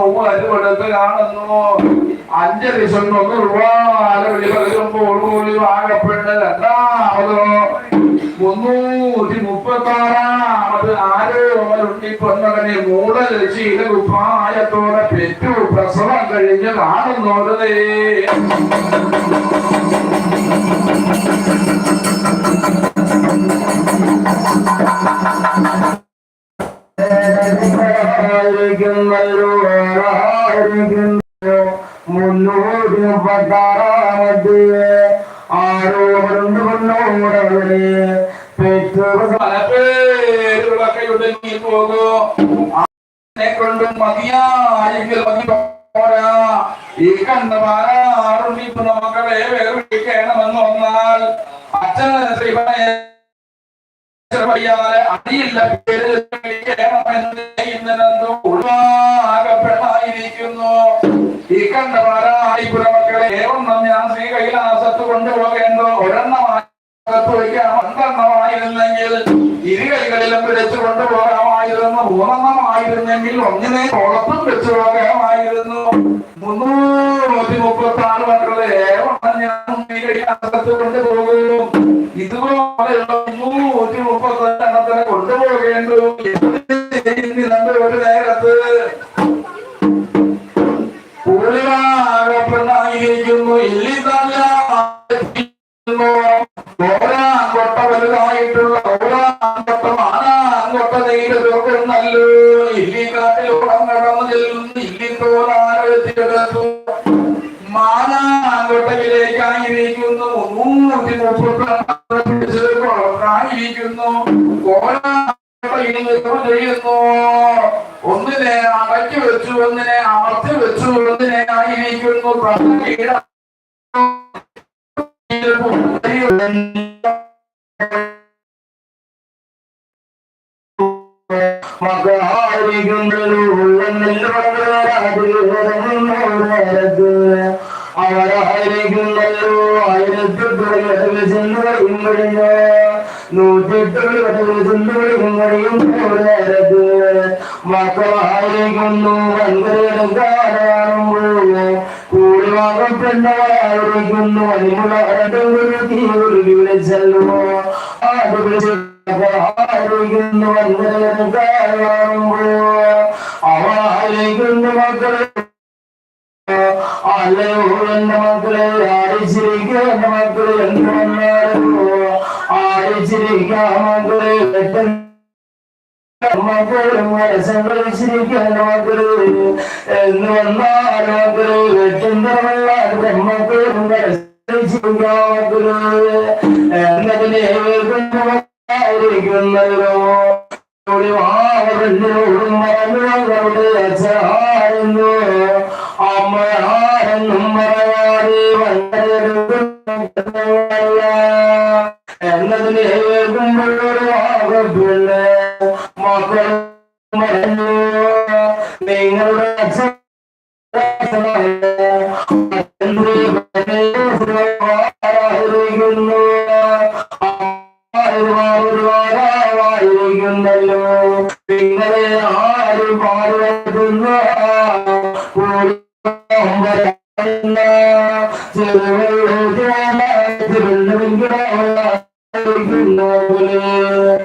കാണുന്നു വരുവെടുത്ത് കാണുന്നു അഞ്ചര സ്വന്തം ഒരുപാട് വിളി പറയുമ്പോൾ പോലും ആകപ്പെട്ട് രണ്ടാമതോ മുന്നൂറ്റി മുപ്പത്തി ആറാമത് ആരോമലുണ്ണി പൊന്നകനെ മൂടൽ ശീല കുപ്പായത്തോടെ പെറ്റു. പ്രസവം കഴിഞ്ഞ് കാണുന്നോരതേ മുന്നൂറ്റി മുപ്പത്താറാമത് ആരോ കൊണ്ട് പെറ്റു പല പേരുകളൊക്കെ ഉടങ്ങി പോകും കൊണ്ട് മതിയായെങ്കിൽ മതി പോരാ ഈ കണ്ടമാരുണ്ണി മക്കളെ വേറെ അറിയാതെ അറിയില്ല. പേര് ഈ കണ്ട കണ്ടമാരായി മക്കളെ ഒന്നും ഞാൻ ശ്രീ കൈലാസത്ത് കൊണ്ടുപോകേണ്ടോ ഒരെണ്ണമായി അഞ്ചെണ്ണമായിരുന്നെങ്കിൽ ഇരുകൈകളിലും പിടിച്ചു കൊണ്ടുപോകാമായിരുന്നു മൂന്നെണ്ണമായിരുന്നെങ്കിൽ ഒന്നിനെ കുളത്തും വെച്ച് പോകാമായിരുന്നു. മുന്നൂറ്റി മുപ്പത്തി ആറ് മക്കളെ കൊണ്ടുപോകും. ഇതുപോലെയുള്ള മുന്നൂറ്റി മുപ്പത്തി എണ്ണത്തിനെ കൊണ്ടുപോകേണ്ടു ചെയ്യുന്നില്ല ഒരു നേരത്ത്. പൂളിവാകപ്പെണ്ണായിരിക്കുന്നു ഇല്ലിതല്ല അവരായിരിക്കുന്നല്ലോ ആയിരത്തെട്ട് ചെന്ന് കഴിയും കഴിഞ്ഞോ നൂറ്റെട്ട് കടകൾ ചെന്ന് കഴിയും കഴിയും നേരത്ത് മക്കളായിരിക്കുന്നു വൻകരകാരാണുമ്പോൾ കൂടി വാങ്ങപ്പെട്ടവരായിരിക്കുന്നു അതിമുള്ള തീ വിളിച്ചല്ലോ അത് വിളിച്ചു ആയിരിക്കുന്നു വൻകരകാരാണുമ്പോൾ അവരായിരിക്കുന്നു മക്കളെ അല്ലയോ എന്റെ മക്കളെ ആടിച്ചിരിക്കുക എന്റെ മക്കളെ എന്ന് വന്നാലോ ആടിച്ചിരിക്കുക മക്കളെ മക്കളും സംഘടിച്ചിരിക്കുന്ന എന്ന് വന്നാൽ മക്കൾ വെട്ടുന്നവല്ല ബ്രഹ്മക്കളും മക്കൾ എന്നതിനെ ആയിരിക്കുന്നല്ലോ വാവരോടും മറന്നുകളുടെ അച്ഛാരെന്നു അമ്മയാരെന്നും പറയാതെ വന്നല്ല ആയിരിക്കുന്നു ആയിരിക്കുന്നല്ലോ നിങ്ങളെ ആരും പാടുന്നു അവരായിരിക്കുന്നല്ലോ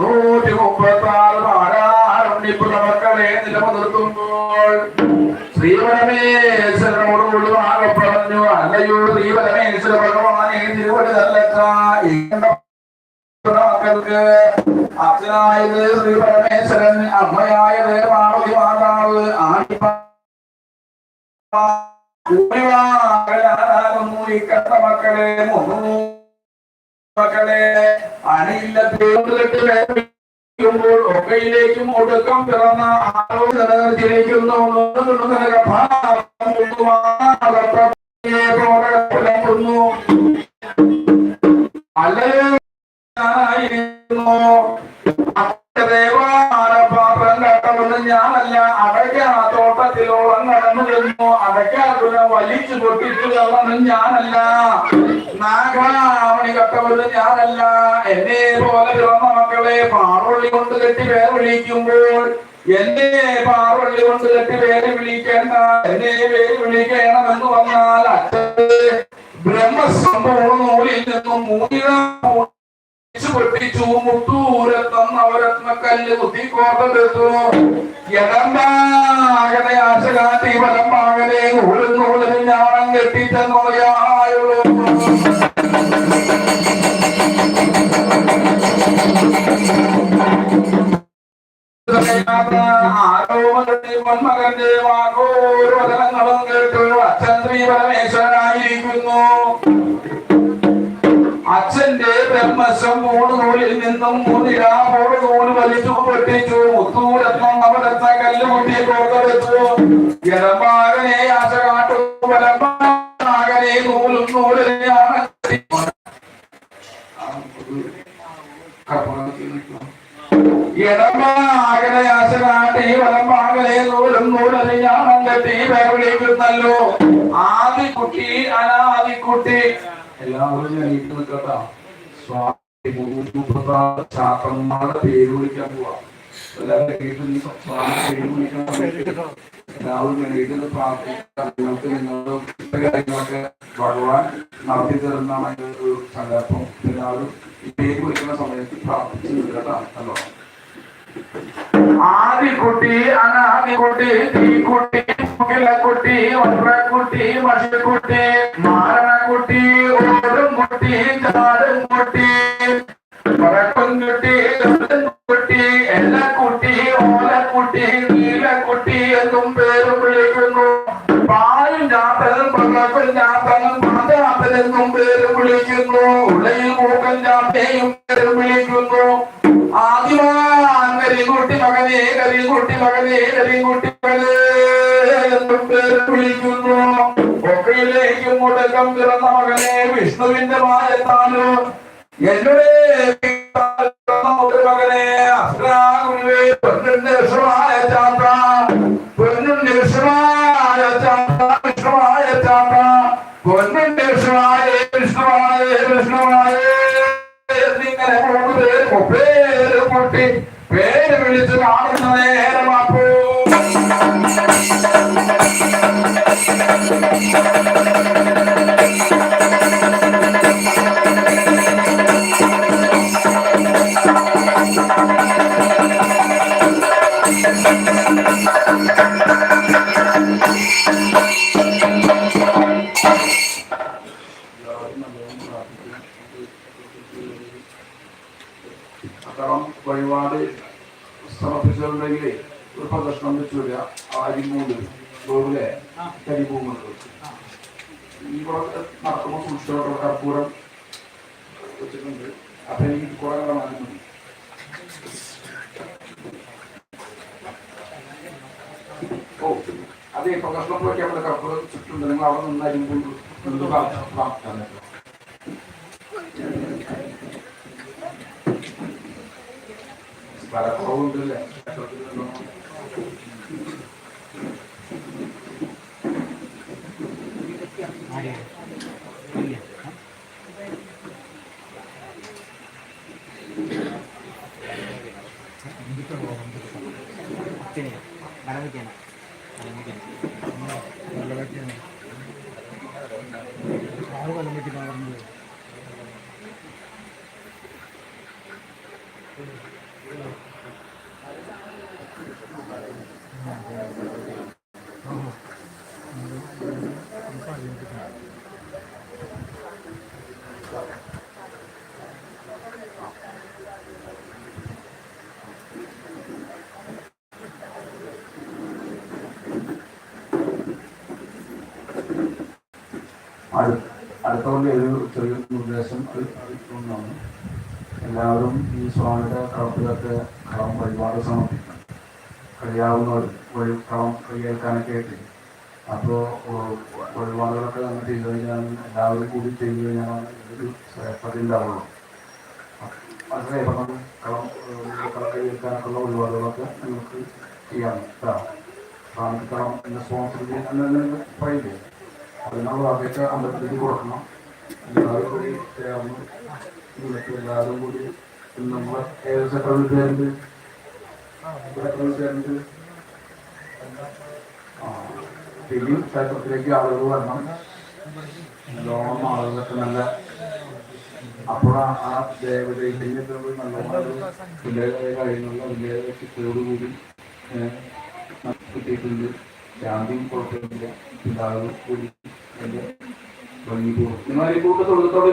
നൂറ്റി മുപ്പത്താറ് മക്കളെ നിലനിർത്തുമ്പോൾ ശ്രീപരമേശ്വരനോട് ഉള്ളുവാകെ പറഞ്ഞു അല്ലയോ ശ്രീവരമേശ്വര ഭഗവാനെ തിരുവടി നല്ലക്ക മക്കൾക്ക് അച്ഛനായത് ശ്രീപരമേശ്വരൻ അമ്മയായത് പാർവതി മാതാവ് ആണി ാകുന്നു ഈ കണ്ട മക്കളെ മക്കളെ അണിയില്ല പേരുകെട്ട് ുമ്പോൾ ഒക്കയിലേക്കും ഒടുക്കം പിറന്ന ഞാനായിരുന്നു ദേവാലപാത്രം കട്ടമെന്ന് ഞാനല്ല അടയ്ക്ക തോട്ടത്തിലോളം കടന്നു ചെന്നു. അടയ്ക്കാതുല വലിച്ചു പൊട്ടിച്ചു കളന്നും ഞാനല്ല. നാഗാമണി കട്ടവരും ഞാനല്ല. എന്നെ പോലെ പിറന്ന മക്കളെ പാറുള്ളി കൊണ്ട് കെട്ടി പേര് വിളിക്കുമ്പോൾ എന്നെ പാറുള്ളി കൊണ്ട് കെട്ടി പേര് വിളിക്കേണ്ട എന്നെ പേര് വിളിക്കണമെന്ന് വന്നാൽ ബ്രഹ്മസംഭവ നൂലിൽ നിന്നും മൂന്നിനാ പൊട്ടിച്ചു മുത്തൂരത്നം നവരത്നക്കല്ല് കുത്തിക്കോർത്തെടുത്തു എടമ്പാകനെ ആശ കാട്ടി വലമ്പാകനെ നൂലും നൂലിന് ഞാണം കെട്ടിച്ചെന്നോയായുള്ളൂ മകന്റെ വാക്കോരോധനങ്ങളും കേട്ടു. അച്ഛൻ ശ്രീ പരമേശ്വരനായിരിക്കുന്നു അച്ഛന്റെ ബ്രഹ്മശം മൂന്ന് നൂലിൽ നിന്നും മൂന്നിരാ മൂന്ന് നൂൽ വലിച്ചു പൊട്ടിച്ചു. മുത്തൂരത്നം നവരത്ന കല്ല് മുട്ടി കോർത്തെടുത്തു ഇടമാകനെ ആശ കാട്ടു വലമാകനെ നൂലും നൂലിനെയാണ് ഇടമാകനെ ആശ കാട്ടി വലമാകനെ നൂലും നൂലിനെയാണ് കെട്ടി കുട്ടി ആദിക്കുട്ടി അനാദിക്കുട്ടി എല്ലാവരും നിൽക്കട്ടാ സ്വാമി ഭൂമിപ്രസാദ ശാസ്ത്രന്മാരുടെ പേര് വിളിക്കാൻ പോവാ. എല്ലാവരും എണീറ്റ് നീ സ്വാമി പേര് വിളിക്കാൻ എല്ലാവരും എണീറ്റ് പ്രാർത്ഥിക്കാം നിങ്ങൾക്ക് നിങ്ങളുടെ കാര്യങ്ങളൊക്കെ ഭഗവാൻ നടത്തി ഒരു സങ്കല്പം. എല്ലാവരും ഈ പേര് വിളിക്കുന്ന സമയത്ത് പ്രാർത്ഥിച്ച് നിൽക്കട്ടാ. ഹലോ. ആദിക്കുട്ടി അനാദിക്കുട്ടി തീക്കുട്ടി മുകിലക്കുട്ടി ഒട്ടി മഷിക്കുട്ടി മാരണക്കുട്ടി ഓടും കുട്ടി ചാടും കുട്ടി പറക്കും കുട്ടി കുട്ടി എല്ലക്കുട്ടി ഓലക്കുട്ടി നീലക്കുട്ടി എന്നും പേര് വിളിക്കുന്നു. പാലും ചാത്തനും പറക്കും ചാത്തനും പാതാത്തനെന്നും പേര് വിളിക്കുന്നു. ഉള്ളിൽ മൂക്കൻ ചാത്തയും പേര് വിളിക്കുന്നു. ആദിമാൻ കരികുട്ടി മകനെ കരിങ്കുട്ടി മകനെ കരിങ്കുട്ടി മകനെ. വിളിക്കുന്നു ഒക്കയിലേക്കും മുടക്കം പിറന്ന മകനെ വിഷ്ണുവിന്റെ മായത്താലോ എന്നോട് മകനെ പേര് പേര് വിളിച്ച് കാണുന്ന ചുറ്റുണ്ട് നിങ്ങൾ അവിടെ നിന്ന് അരിമ്പൂണ്ട് നിന്ന് പ്രാർത്ഥന സ്ഥലക്കുറവുണ്ടല്ലേ അടുത്ത കൊല്ലം ഒരു ചെറിയ നിർദ്ദേശം ഒന്നാണ് എല്ലാവരും ഈ സ്വാമിയുടെ കളത്തിലൊക്കെ കളം വഴിപാട് സമർപ്പിക്കണം. കഴിയാവുന്നവർ വഴി കളം കൈയേൽക്കാനൊക്കെ ആയിട്ട്. അപ്പോൾ വഴിപാടുകളൊക്കെ നമ്മൾ ചെയ്തു കഴിഞ്ഞാൽ എല്ലാവരും കൂടി ചെയ്തു കഴിഞ്ഞാൽ ഒരു ശ്രേഷ്ഠത ഉണ്ടാവുള്ളൂ. മനസ്സിലായി അപ്പം കളം കളം കൈയേൽക്കാനൊക്കെയുള്ള വഴിപാടുകളൊക്കെ നിങ്ങൾക്ക് ചെയ്യാം. കേട്ടോ സ്വാമി കളം എന്ന സ്പോൺസർ ചെയ്യാൻ പറയില്ലേ? അതിനുള്ള അപേക്ഷ അമ്പലത്തിലേക്ക് കൊടുക്കണം. എല്ലാവരും കൂടി ചേർന്ന് എല്ലാവരും കൂടി നമ്മളെ ഏത് സെക്രട്ടറി പേരുണ്ട്? സെക്രട്ടറി ആ ഇനിയും ക്ഷേത്രത്തിലേക്ക് ആളുകൾ വരണം. നല്ലോണം ആളുകളൊക്കെ നല്ല അപ്പോൾ ആ ദേവതയിലേക്ക് നല്ലോണം കഴിയുന്നുള്ള വലിയ ചിട്ടയോടുകൂടി കിട്ടിയിട്ടുണ്ട് ശാന്തിയും കുഴപ്പമില്ല. പിതാവ് കൂടി എന്റെ ഭംഗി പോകും നിങ്ങൾ ഈ കൂട്ട തൊഴുത്തോടെ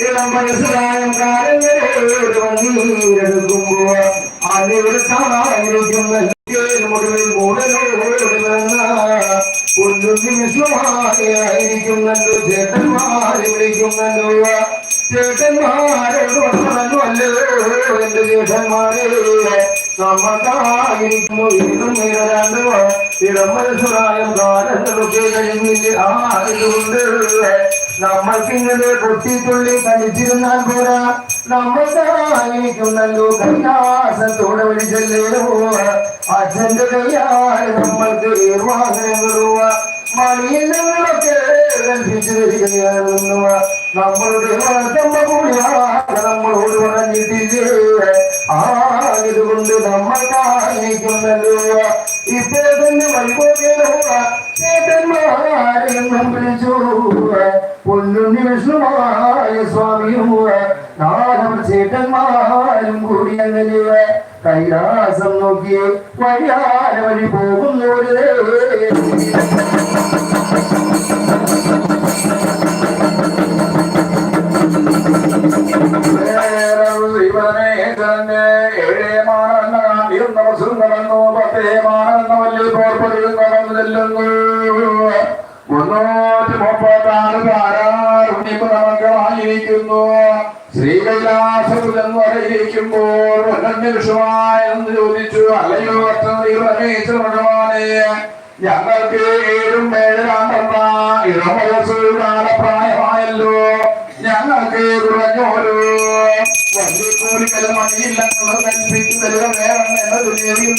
ഇളം മനസ്സിലായും കാലങ്ങളെടുക്കുമ്പോ അതിവിടെ കാണാനിരിക്കുന്ന മുഴുവൻ കൂടുതൽ വിശ്വമായിരിക്കുന്നല്ലോ ചേട്ടന്മാരെ വിളിക്കുന്നല്ലോ ചേട്ടന്മാരോട് പറഞ്ഞല്ലോ എന്റെ ചേട്ടന്മാരെ നമ്മൾക്കായിരിക്കുമ്പോൾ ഇന്നും നേരാണ്ട് ഇടം മനസ്സിലായും കാലങ്ങളൊക്കെ കഴിഞ്ഞില്ല? ആയതുകൊണ്ട് നമ്മൾക്കിങ്ങനെ പൊട്ടിത്തുള്ളി കഴിച്ചിരുന്നാൽ പോരാ. നമ്മൾക്കായിരിക്കുന്നല്ലോ കൈലാസത്തോടെ വിളിച്ചല്ലോ അച്ഛന്റെ കൈയാൽ നമ്മൾക്ക് ഏർവാഹനങ്ങളുവ. മണിയില്ലങ്ങളൊക്കെ കൽപ്പിച്ചു വരികയാണെന്നുവ. നമ്മളുടെ നമ്മളോട് പറഞ്ഞിട്ടില്ലേ? ആയതുകൊണ്ട് നമ്മൾക്കായിരിക്കുന്നല്ലോ ഇപ്പോൾ തന്നെ വൈകോട്ടേതന്മാരെന്നും വിളിച്ചു. പൊന്നുണ്ണി വിഷ്ണുമായ സ്വാമിയും നാലും ചേട്ടന്മാരും കൂടി അങ്ങനെ കൈലാസം നോക്കി വഴിയാല വഴി പോകുന്നോരേ മുന്നൂറ്റി മുപ്പത്തി ആറ് ധാരാറുണ്ണിപ്പ് നമുക്കായിരിക്കുന്നു ശ്രീകൈലാസപുരം വരയിരിക്കുമ്പോൾ വിഷുവായി എന്ന് ചോദിച്ചു അല്ലയോ ഭഗവാനെ ഞങ്ങൾക്ക് ഏഴും ഏഴ് കാണ്ടെന്ന ഇടമയസ്സുകാല പ്രായമായല്ലോ. ഞങ്ങൾക്ക് കുറഞ്ഞോരോ വലിയ കൂലിക്കൽ മണിയില്ലെന്നുള്ളത് കൽപ്പിച്ചു തരിക വേണം എന്നത് നിലനിന്നു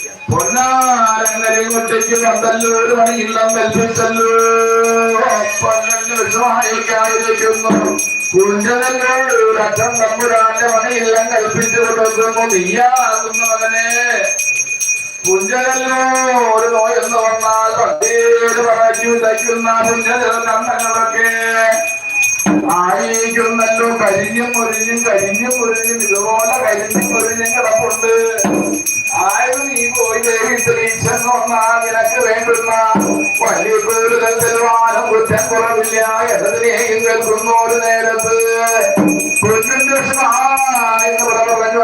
കൊടുക്കുന്നു പൊന്നാരങ്ങളിൽ ഒറ്റയ്ക്ക് വന്നല്ലൂര് മണിയില്ലം കൽപ്പിച്ചല്ലോ കുഞ്ചനല്ലൂർ അച്ഛൻ തമ്പുരാന്റെ മണിയില്ലം കൽപ്പിച്ചു കൊടുക്കുന്നു മകനെ കുഞ്ചനല്ലോ ഒരു നോയ് എന്ന് പറഞ്ഞാൽ പണ്ടേര് പറഞ്ഞു തയ്ക്കുന്ന കുഞ്ചനൽ കണ്ണങ്ങളൊക്കെ ആയിരിക്കുന്നല്ലോ കരിഞ്ഞും മുരിഞ്ഞും കരിഞ്ഞും മുരിഞ്ഞും ഇതുപോലെ കരിഞ്ഞും മുരിഞ്ഞും കിടപ്പുണ്ട്. ஆயிரம் நீ போய் ஈஸ்வரீசன் சொன்னா எனக்கு வேண்டுமா വലിയ പേരുകൾ തെളിവാനും കുറ്റം കുറവില്ല എന്നതിനെ എങ്കിൽ കുന്നോട് നേരത്ത് കുഞ്ഞിന്റെ എന്ന് പറഞ്ഞു